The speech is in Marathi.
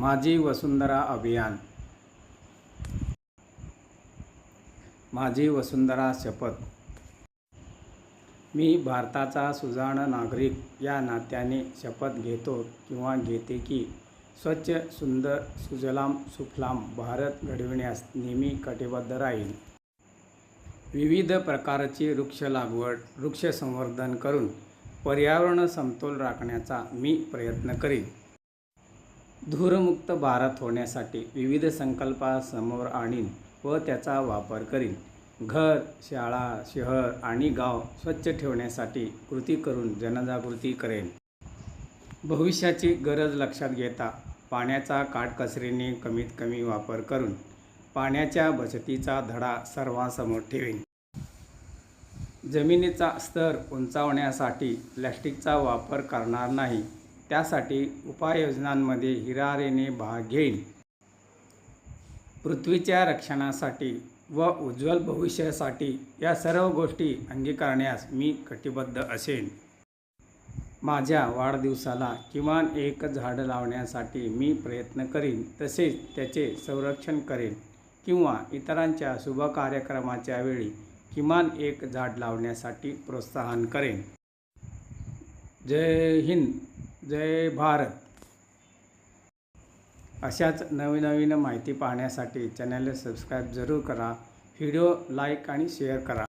माझी वसुंधरा अभियान. माझी वसुंधरा शपथ. मी भारताचा सुजाण नागरिक. या नात्याने शपथ घेतो किंवा घेते की स्वच्छ सुंदर सुजलाम सुफलाम भारत घडविण्यास नेहमी कटिबद्ध राहील. विविध प्रकारची वृक्ष लागवड वृक्ष संवर्धन करून पर्यावरण समतोल राखण्याचा मी प्रयत्न करीन. धूरमुक्त भारत होण्यासाठी विविध संकल्पा समोर आणीन व त्याचा वापर करीन. घर शाळा शहर आणि गाव स्वच्छ ठेवण्यासाठी कृती करून जनजागृती करेन. भविष्याची गरज लक्षात घेता पाण्याचा काटकसरीने कमीत कमी वापर करून पाण्याच्या बचतीचा धडा सर्वांसमोर ठेवीन. जमिनीचा स्तर उंचावण्यासाठी प्लॅस्टिकचा वापर करणार नाही. त्यासाठी उपाययोजनांमध्ये हिरारेने भाग घेईन. पृथ्वीच्या रक्षणासाठी व उज्ज्वल भविष्यासाठी या सर्व गोष्टी अंगीकारण्यास मी कटिबद्ध असेन. माझ्या वाढदिवसाला किमान एक झाड लावण्यासाठी मी प्रयत्न करीन तसेच त्याचे संरक्षण करेन किंवा इतरांच्या शुभ कार्यक्रमाच्या वेळी किमान एक झाड लावण्यासाठी प्रोत्साहन करेन. जय हिंद! जय भारत. अशाच नवीन नवीन माहिती पाहण्यासाठी चॅनलला सबस्क्राईब जरूर करा. व्हिडिओ लाईक आणि शेअर करा.